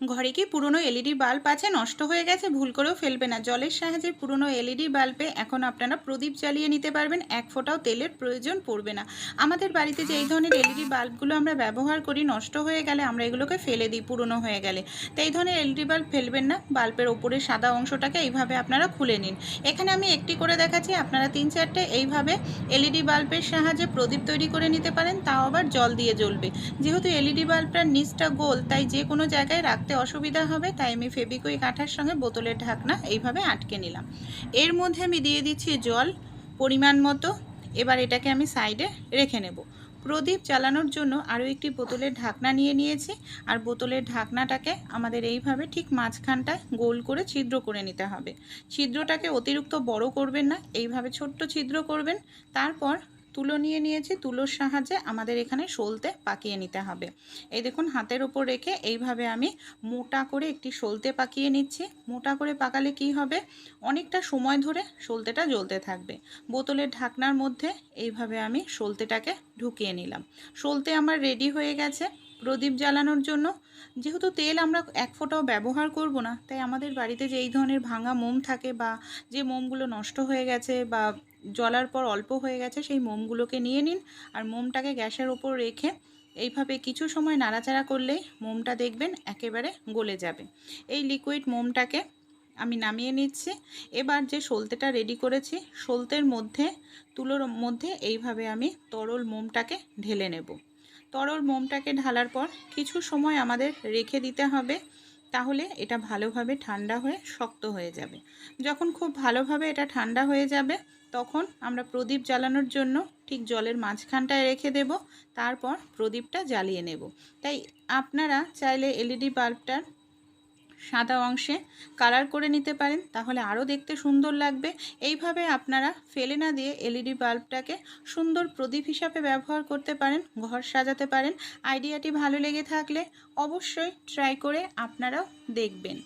ঘরে কি পুরনো এলইডি বাল্ব আছে? নষ্ট হয়ে গেছে, ভুল করেও ফেলবে না। জলের সাহায্যে পুরনো এলইডি বাল্বে এখন আপনারা প্রদীপ জ্বালিয়ে নিতে পারবেন, এক ফোঁটাও তেলের প্রয়োজন পড়বে না। আমাদের বাড়িতে যে এই ধরনের এলইডি বাল্বগুলো আমরা ব্যবহার করি, নষ্ট হয়ে গেলে আমরা এগুলোকে ফেলে দিই পুরনো হয়ে গেলে। তো এই ধরনের এলইডি বাল্ব ফেলবেন না, বাল্বের ওপরের সাদা অংশটাকে এইভাবে আপনারা খুলে নিন। এখানে আমি একটি করে দেখাচ্ছি, আপনারা তিন চারটে এইভাবে এলইডি বাল্বের সাহায্যে প্রদীপ তৈরি করে নিতে পারেন, তাও আবার জল দিয়ে জ্বলবে। যেহেতু এলইডি বাল্বটার নিচটা গোল, তাই যে কোনো জায়গায় রাখতে অসুবিধা হবে, তাই আমি ফেবিকুইক আঠার সঙ্গে বোতলের ঢাকনা এইভাবে আটকে নিলাম। এর মধ্যে আমি দিয়ে দিচ্ছি জল পরিমাণ মতো, এবার এটাকে আমি সাইডে রেখে নেব। প্রদীপ জ্বালানোর জন্য আরও একটি বোতলের ঢাকনা নিয়ে নিয়েছি, আর বোতলের ঢাকনাটাকে আমাদের এইভাবে ঠিক মাঝখানটায় গোল করে ছিদ্র করে নিতে হবে। ছিদ্রটাকে অতিরিক্ত বড় করবেন না, এইভাবে ছোট্ট ছিদ্র করবেন, তারপর তুলো নিয়ে নিয়েছি। তুলোর সাহায্যে আমাদের এখানে সলতে পাকিয়ে নিতে হবে। এই দেখুন, হাতের ওপর রেখে এইভাবে আমি মোটা করে একটি সলতে পাকিয়ে নিচ্ছি। মোটা করে পাকালে কি হবে? অনেকটা সময় ধরে সলতেটা জ্বলতে থাকবে। বোতলের ঢাকনার মধ্যে এইভাবে আমি সলতেটাকে ঢুকিয়ে নিলাম। সলতে আমার রেডি হয়ে গেছে প্রদীপ জ্বালানোর জন্য। যেহেতু তেল আমরা এক ফোঁটাও ব্যবহার করব না, তাই আমাদের বাড়িতে যে এই ধরনের ভাঙা মোম থাকে বা যে মোমগুলো নষ্ট হয়ে গেছে বা জ্বলার পর অল্প হয়ে গেছে, সেই মোমগুলোকে নিয়ে নিন। আর মোমটাকে গ্যাসের ওপর রেখে এইভাবে কিছু সময় নাড়াচাড়া করলেই মোমটা দেখবেন একেবারে গলে যাবে। এই লিকুইড মোমটাকে আমি নামিয়ে নিচ্ছি। এবার যে সলতেটা রেডি করেছি, সলতের মধ্যে, তুলোর মধ্যে এইভাবে আমি তরল মোমটাকে ঢেলে নেব। তরল মোমটাকে ঢালার পর কিছু সময় আমাদের রেখে দিতে হবে, তাহলে এটা ভালোভাবে ঠান্ডা হয়ে শক্ত হয়ে যাবে। যখন খুব ভালোভাবে এটা ঠান্ডা হয়ে যাবে তখন আমরা প্রদীপ জ্বালানোর জন্য ঠিক জলের মাঝখানটায় রেখে দেব, তারপর প্রদীপটা জ্বালিয়ে নেব। তাই আপনারা চাইলে এলইডি বাল্বটার সাদা অংশে কালার করে নিতে পারেন, তাহলে আরও দেখতে সুন্দর লাগবে। এইভাবে আপনারা ফেলে না দিয়ে এলইডি বাল্বটাকে সুন্দর প্রদীপ হিসাবে ব্যবহার করতে পারেন, ঘর সাজাতে পারেন। আইডিয়াটি ভালো লেগে থাকলে অবশ্যই ট্রাই করে আপনারাও দেখবেন।